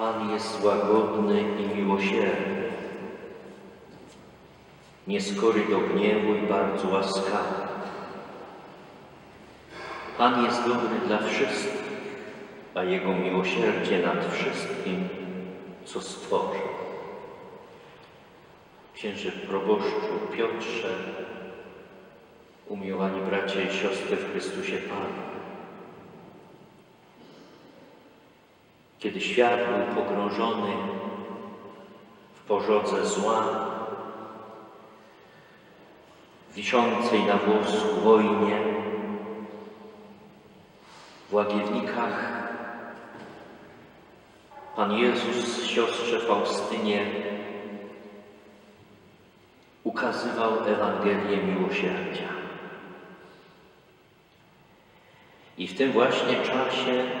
Pan jest łagodny i miłosierny, nieskory do gniewu i bardzo łaskawy. Pan jest dobry dla wszystkich, a Jego miłosierdzie nad wszystkim, co stworzył. Księży proboszczu Piotrze, umiłowani bracia i siostry w Chrystusie Panu. Kiedy świat był pogrążony w pożodze zła, wiszącej na włosku wojnie, w łagiewnikach Pan Jezus siostrze Faustynie ukazywał Ewangelię miłosierdzia. I w tym właśnie czasie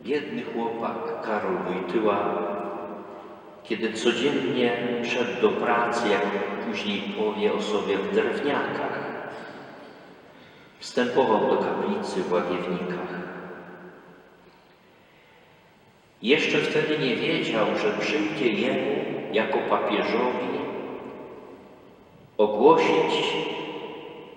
biedny chłopak Karol Wojtyła, kiedy codziennie szedł do pracy, jak później powie o sobie w drewniakach, wstępował do kaplicy w Łagiewnikach. Jeszcze wtedy nie wiedział, że przyjdzie jemu jako papieżowi ogłosić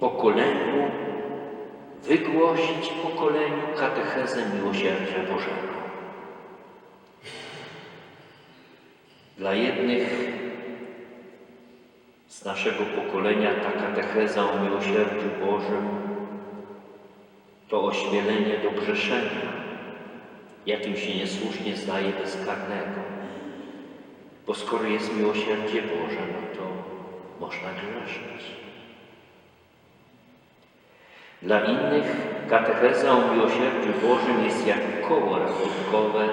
pokoleniu, wygłosić pokoleniu katechezę miłosierdzia Bożego. Dla jednych z naszego pokolenia ta katecheza o miłosierdziu Bożym to ośmielenie do grzeszenia, jakim się niesłusznie zdaje bezkarnego. Bo skoro jest miłosierdzie Boże, no to można grzeszyć. Dla innych katecheza o miłosierdziu Bożym jest jak koło ratunkowe,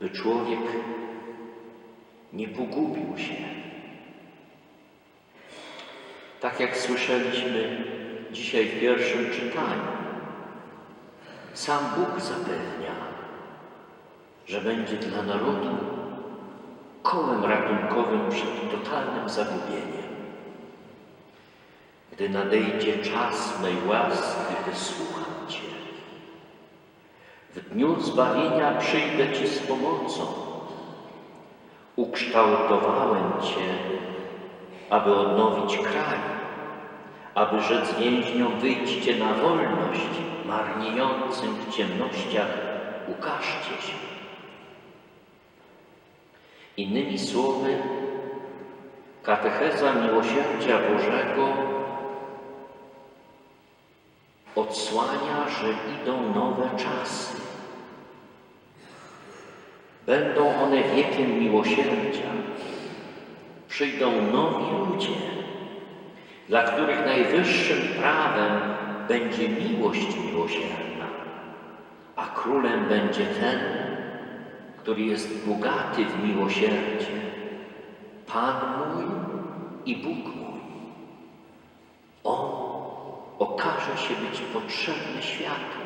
by człowiek nie pogubił się. Tak jak słyszeliśmy dzisiaj w pierwszym czytaniu, sam Bóg zapewnia, że będzie dla narodu kołem ratunkowym przed totalnym zagubieniem. Gdy nadejdzie czas mej łaski, wysłucham Cię. W dniu zbawienia przyjdę Ci z pomocą. Ukształtowałem Cię, aby odnowić kraj, aby rzec więźniom wyjdźcie na wolność, marniejącym w ciemnościach ukażcie się. Innymi słowy, katecheza miłosierdzia Bożego odsłania, że idą nowe czasy. Będą one wiekiem miłosierdzia. Przyjdą nowi ludzie, dla których najwyższym prawem będzie miłość miłosierna, a królem będzie ten, który jest bogaty w miłosierdzie, Pan mój i Bóg mój. Okaże się być potrzebny światu.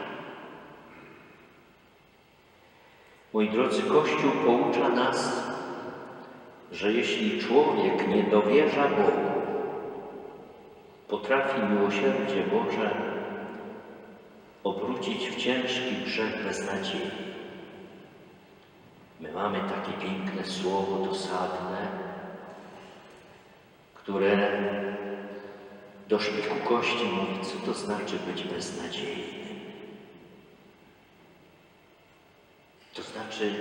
Moi drodzy, Kościół poucza nas, że jeśli człowiek nie dowierza Bogu, potrafi miłosierdzie Boże obrócić w ciężki grzech bez nadziei. My mamy takie piękne słowo dosadne, które do szpiku kości mówi, co to znaczy być beznadziejnym. To znaczy,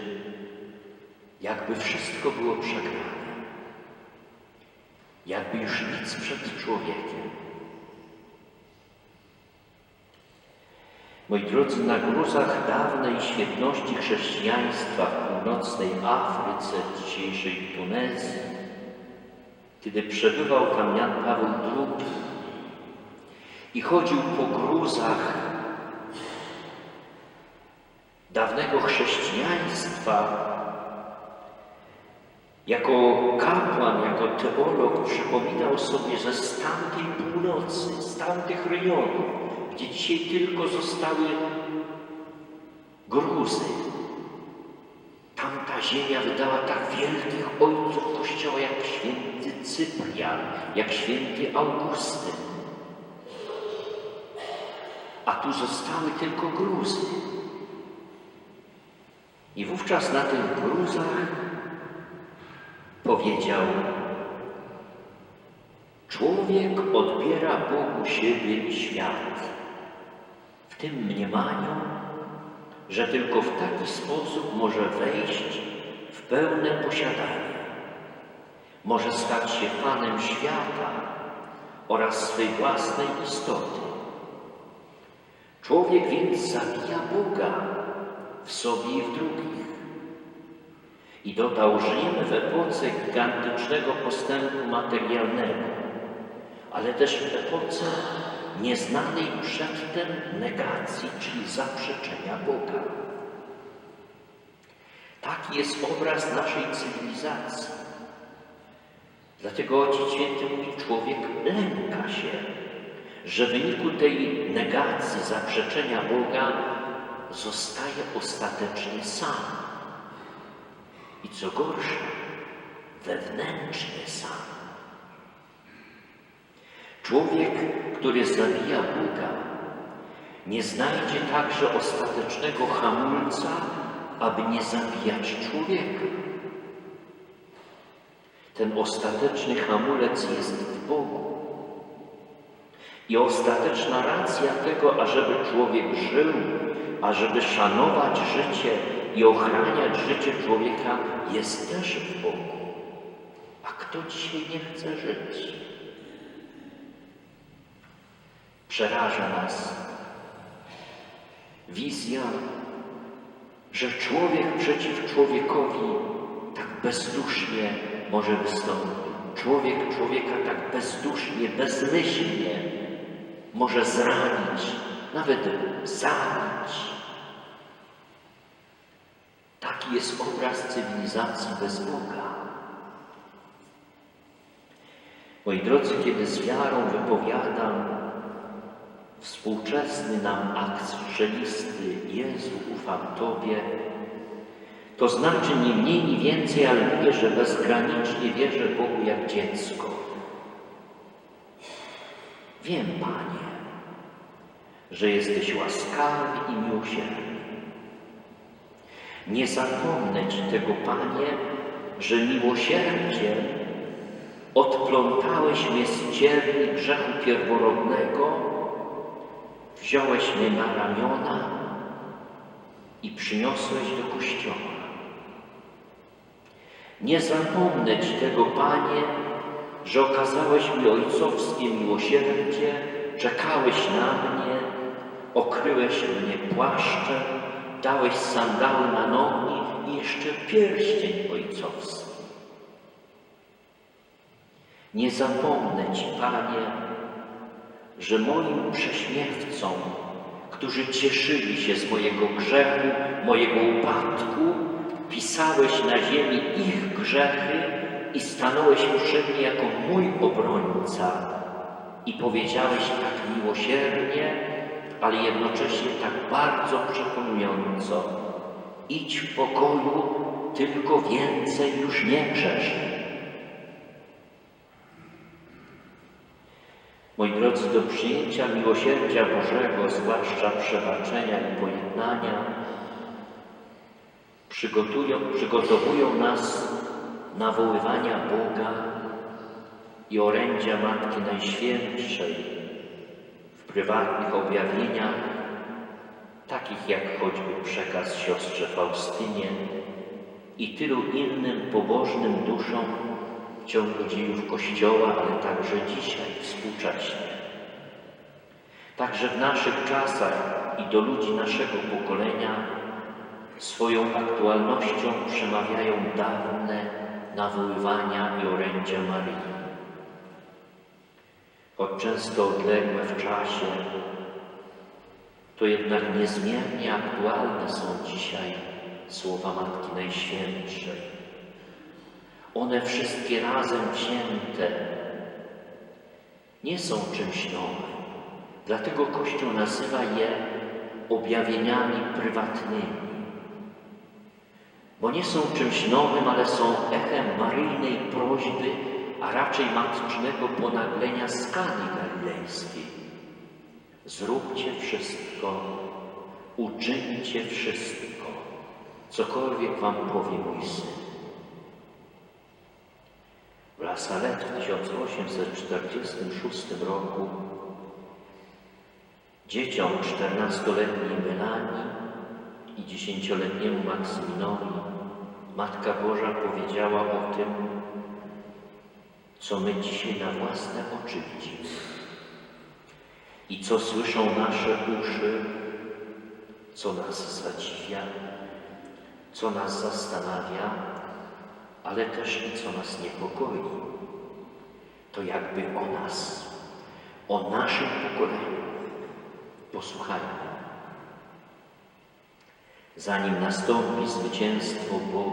jakby wszystko było przegrane, jakby już nic przed człowiekiem. Moi drodzy, na gruzach dawnej świetności chrześcijaństwa w północnej Afryce, dzisiejszej Tunezji, kiedy przebywał tam Jan Paweł II i chodził po gruzach dawnego chrześcijaństwa, jako kapłan, jako teolog przypominał sobie, że z tamtej północy, z tamtych rejonów, gdzie dzisiaj tylko zostały Gruzy, tamta ziemia wydała tak wielkich ojców Kościoła jak święty Cyprian, jak święty Augustyn. A tu zostały tylko Gruzy. I wówczas na tych gruzach powiedział: Człowiek odbiera Bogu siebie świat w tym mniemaniu, że tylko w taki sposób może wejść w pełne posiadanie. Może stać się Panem świata oraz swej własnej istoty. Człowiek więc zabija Boga w sobie i w drugich. I dodał Rzym w epoce gigantycznego postępu materialnego, ale też w epoce nieznanej przedtem negacji, czyli zaprzeczenia Boga. Taki jest obraz naszej cywilizacji. Dlatego Ojciec Święty mówi, człowiek lęka się, że w wyniku tej negacji, zaprzeczenia Boga zostaje ostatecznie sam. I co gorsza, wewnętrznie sam. Człowiek, który zabija Boga, nie znajdzie także ostatecznego hamulca, aby nie zabijać człowieka. Ten ostateczny hamulec jest w Bogu. I ostateczna racja tego, ażeby człowiek żył, ażeby szanować życie i ochraniać życie człowieka, jest też w Bogu. A kto dzisiaj nie chce żyć? Przeraża nas wizja, że człowiek przeciw człowiekowi tak bezdusznie może wystąpić. Człowiek człowieka tak bezdusznie, bezmyślnie może zranić, nawet zabić. Taki jest obraz cywilizacji bez Boga. Moi drodzy, kiedy z wiarą wypowiadam współczesny nam akt strzelisty Jezu, ufam Tobie, to znaczy nie mniej, nie więcej, ale mówię, że bezgranicznie wierzę Bogu jak dziecko. Wiem, Panie, że jesteś łaskawy i miłosierny. Nie zapomnę Ci tego, Panie, że miłosierdzie odplątałeś mnie z cierni grzechu pierworodnego wziąłeś mnie na ramiona i przyniosłeś do kościoła. Nie zapomnę Ci tego, Panie, że okazałeś mi ojcowskie miłosierdzie, czekałeś na mnie, okryłeś mnie płaszczem, dałeś sandały na nogi i jeszcze pierścień ojcowski. Nie zapomnę Ci, Panie, że moim prześmiewcom, którzy cieszyli się z mojego grzechu, mojego upadku, pisałeś na ziemi ich grzechy i stanąłeś przy mnie jako mój obrońca i powiedziałeś tak miłosiernie, ale jednocześnie tak bardzo przekonująco idź w pokoju, tylko więcej już nie grzeszyj. Moi drodzy, do przyjęcia miłosierdzia Bożego, zwłaszcza przebaczenia i pojednania, przygotowują nas nawoływania Boga i orędzia Matki Najświętszej w prywatnych objawieniach, takich jak choćby przekaz siostrze Faustynie i tylu innym pobożnym duszom, w ciągu dziejów Kościoła, ale także dzisiaj, współcześnie. Także w naszych czasach i do ludzi naszego pokolenia swoją aktualnością przemawiają dawne nawoływania i orędzia Maryi. Choć często odległe w czasie, to jednak niezmiernie aktualne są dzisiaj słowa Matki Najświętszej one wszystkie razem wzięte nie są czymś nowym. Dlatego Kościół nazywa je objawieniami prywatnymi. Bo nie są czymś nowym, ale są echem maryjnej prośby, a raczej matcznego ponaglenia Kany Galilejskiej. Zróbcie wszystko, uczyńcie wszystko cokolwiek wam powie mój syn. W La Salette w 1846 roku dzieciom 14-letniej Melanii i 10-letniemu Maksyminowi Matka Boża powiedziała o tym, co my dzisiaj na własne oczy widzimy i co słyszą nasze uszy, co nas zadziwia, co nas zastanawia, ale też i co nas niepokoi. To jakby o nas, o naszym pokoleniu. Posłuchajmy. Zanim nastąpi zwycięstwo Boga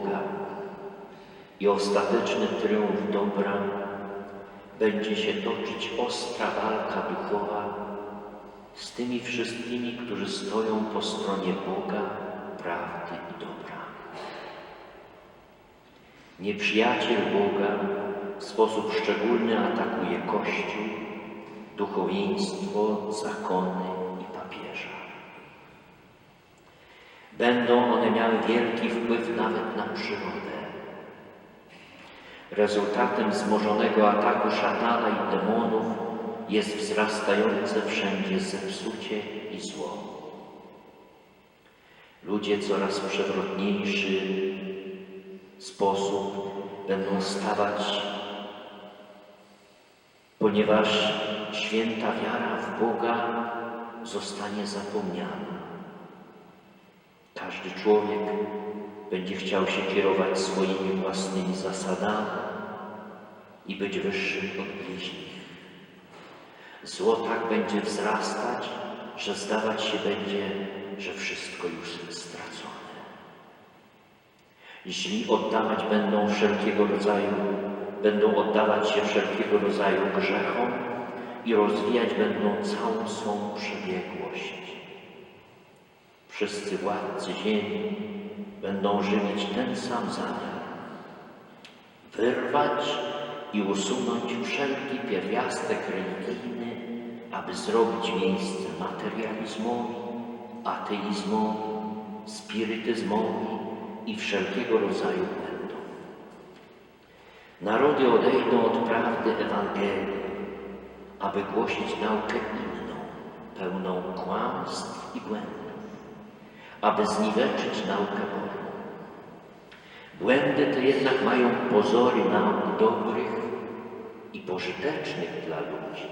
i ostateczny triumf dobra, będzie się toczyć ostra walka duchowa z tymi wszystkimi, którzy stoją po stronie Boga, prawdy i dobra. Nieprzyjaciel Boga w sposób szczególny atakuje Kościół, duchowieństwo, zakony i papieża. Będą one miały wielki wpływ nawet na przyrodę. Rezultatem wzmożonego ataku szatana i demonów jest wzrastające wszędzie zepsucie i zło. Ludzie coraz przewrotniejszy sposób będą stawać, ponieważ święta wiara w Boga zostanie zapomniana. Każdy człowiek będzie chciał się kierować swoimi własnymi zasadami i być wyższym od bliźnich. Zło tak będzie wzrastać, że zdawać się będzie, że wszystko już stracone. Źli oddawać będą wszelkiego rodzaju, będą oddawać się wszelkiego rodzaju grzechom i rozwijać będą całą swą przebiegłość. Wszyscy władcy ziemi będą żywić ten sam zamiar. Wyrwać i usunąć wszelki pierwiastek religijny, aby zrobić miejsce materializmowi, ateizmowi, spirytyzmowi i wszelkiego rodzaju błędom. Narody odejdą od prawdy Ewangelii, aby głosić naukę inną, pełną kłamstw i błędów, aby zniweczyć naukę Bożą. Błędy te jednak mają pozory nauk dobrych i pożytecznych dla ludzi.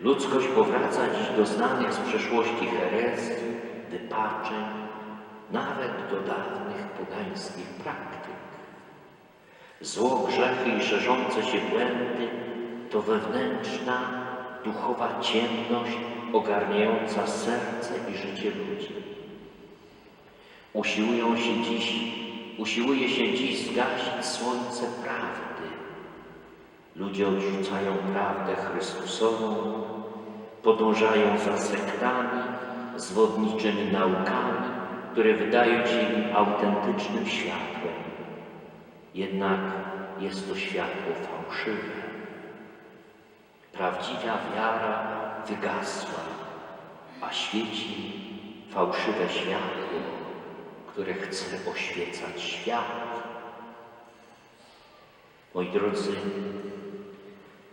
Ludzkość powraca dziś do znanych z przeszłości herezji, wypaczeń, nawet do dawnych pogańskich praktyk. Zło, grzechy i szerzące się błędy to wewnętrzna, duchowa ciemność ogarniająca serce i życie ludzi. Usiłują się dziś, usiłuje się dziś zgasić słońce prawdy. Ludzie odrzucają prawdę Chrystusową, podążają za sektami, zwodniczymi naukami, które wydają się im autentycznym światłem. Jednak jest to światło fałszywe. Prawdziwa wiara wygasła, a świeci fałszywe światło, które chce oświecać świat. Moi drodzy,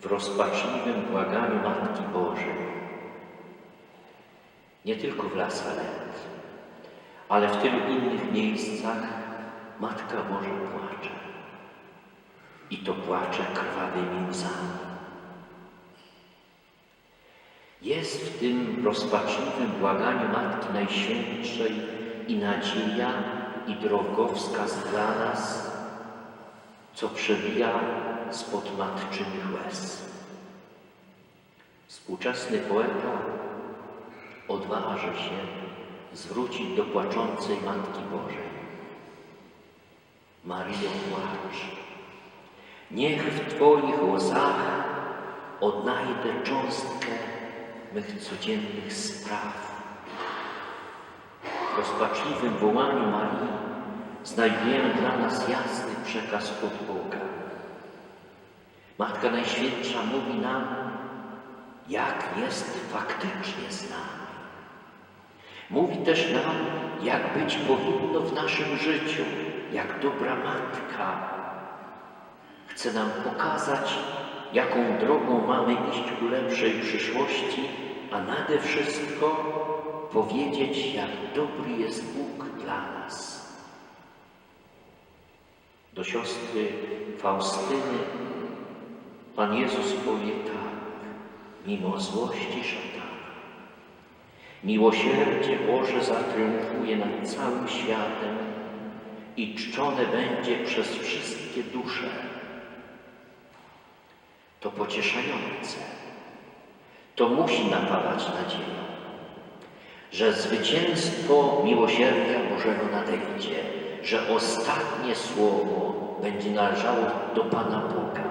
w rozpaczliwym błaganiu Matki Bożej, nie tylko w La Salette, ale w tylu innych miejscach Matka Boża płacze. I to płacze krwawymi łzami. Jest w tym rozpaczliwym błaganiu Matki Najświętszej i nadzieja, i drogowskaz dla nas, co przebija spod matczynych łez. Współczesny poeta odważy się zwrócić do płaczącej Matki Bożej. Maryjo, płacz. Niech w Twoich łzach odnajdę cząstkę mych codziennych spraw. Rozpaczliwym wołaniu Marii znajdujemy dla nas jasny przekaz od Boga. Matka Najświętsza mówi nam, jak jest faktycznie z nami. Mówi też nam, jak być powinno w naszym życiu, jak dobra matka. Chce nam pokazać, jaką drogą mamy iść ku lepszej przyszłości, a nade wszystko powiedzieć, jak dobry jest Bóg dla nas. Do siostry Faustyny Pan Jezus powie tak, mimo złości szatana. Miłosierdzie Boże zatriumfuje nad całym światem i czczone będzie przez wszystkie dusze. To pocieszające. To musi napawać nadzieją, że zwycięstwo miłosierdzia Bożego nadejdzie, że ostatnie słowo będzie należało do Pana Boga.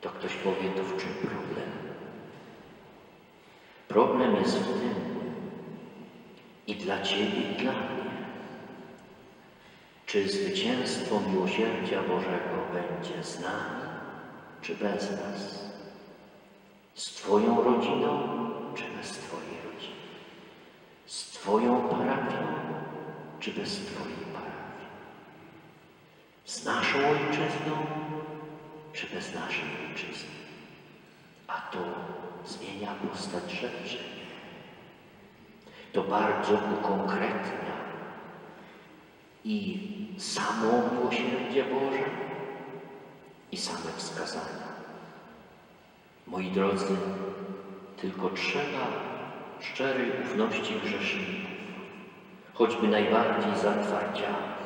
To ktoś powie, to w czym problem? Problem jest w tym i dla Ciebie, i dla mnie. Czy zwycięstwo miłosierdzia Bożego będzie z nami, czy bez nas? Z Twoją rodziną, czy bez Twojej rodziny? Z Twoją parafią, czy bez Twojej parafii? Z naszą ojczyzną, czy bez naszej ojczyzny? A to zmienia postać rzeczy. To bardzo ukonkretnia i samo miłosierdzie Boże, i same wskazania. Moi drodzy, tylko trzeba szczerej ufności grzeszników, choćby najbardziej zatwardziałych,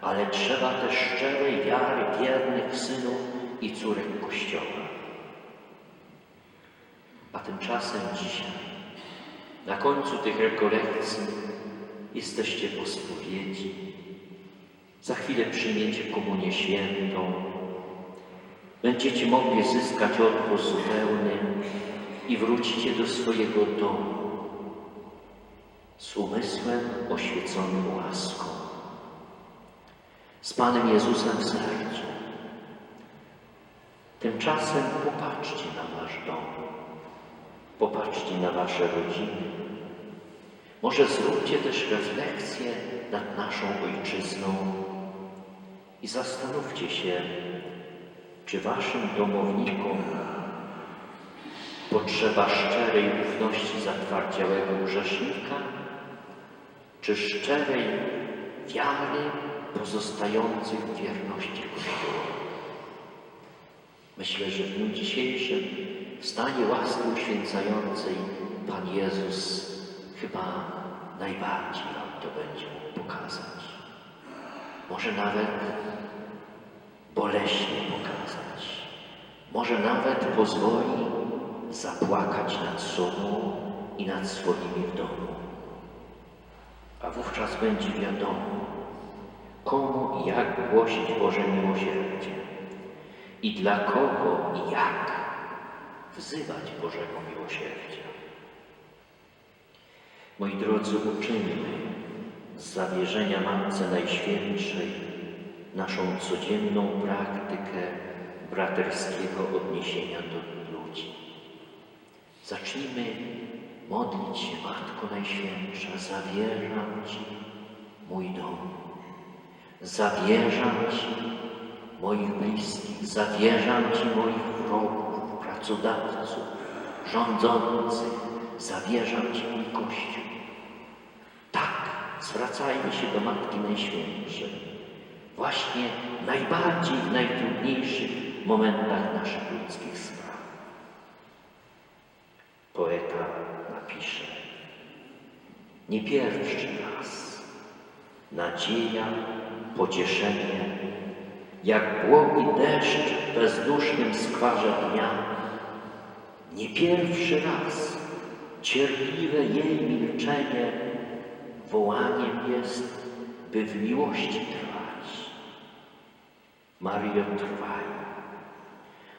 ale trzeba też szczerej wiary wiernych synów i córek Kościoła. A tymczasem dzisiaj, na końcu tych rekolekcji, jesteście po spowiedzi. Za chwilę przyjmiecie komunię świętą. Będziecie mogli zyskać odpust zupełny i wrócicie do swojego domu z umysłem oświeconym łaską, z Panem Jezusem w sercu. Tymczasem popatrzcie na wasz dom, popatrzcie na wasze rodziny. Może zróbcie też refleksję nad naszą ojczyzną i zastanówcie się, czy waszym domownikom potrzeba szczerej ufności zatwardziałego grzesznika, czy szczerej wiary pozostających w wierności Kościoła. Myślę, że w dniu dzisiejszym w stanie łaski uświęcającej Pan Jezus chyba najbardziej Wam to będzie mógł pokazać. Może nawet boleśnie pokazać. Może nawet pozwoli zapłakać nad sobą i nad swoimi w domu. A wówczas będzie wiadomo, komu i jak głosić Boże miłosierdzie i dla kogo i jak wzywać Bożego miłosierdzia. Moi drodzy, uczyńmy z zawierzenia Matce Najświętszej naszą codzienną praktykę braterskiego odniesienia do. Zacznijmy modlić się, Matko Najświętsza, zawierzam Ci mój dom, zawierzam Ci moich bliskich, zawierzam Ci moich wrogów, pracodawców, rządzących, zawierzam Ci mój Kościół. Tak, zwracajmy się do Matki Najświętszej. Właśnie najbardziej w najtrudniejszych momentach naszych ludzkich spraw. Poeta napisze, nie pierwszy raz nadzieja, pocieszenie, jak błogi deszcz w bezdusznym skwarze dnia. Nie pierwszy raz cierpliwe jej milczenie wołaniem jest, by w miłości trwać. Mario, trwaj.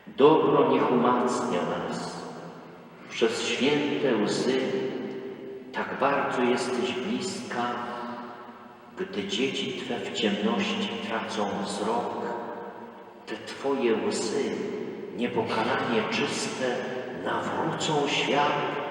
Dobro niech umacnia nas. Przez święte łzy tak bardzo jesteś bliska, gdy dzieci Twe w ciemności tracą wzrok, te Twoje łzy, niepokalanie czyste, nawrócą świat